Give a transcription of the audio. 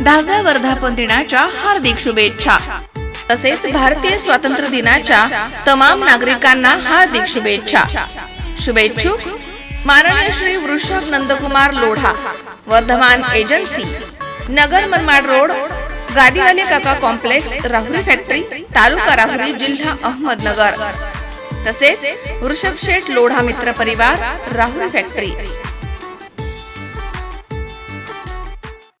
दहाव्या वर्धापन दिनाच्या हार्दिक शुभेच्छा. तसेच भारतीय स्वातंत्र्य दिनाच्या तमाम नागरिकांना हार्दिक शुभेच्छा. शुभेच्छुक माननीय Shri Vrishabh Nandkumar Lodha Vardhaman agency Nagar Manmad road Gadiwale Kaka complex Rahuri factory taluka Rahuri जिल्हा अहमदनगर. तसेच वृषभ शेठ लोढा मित्र परिवार राहुरी फॅक्टरी.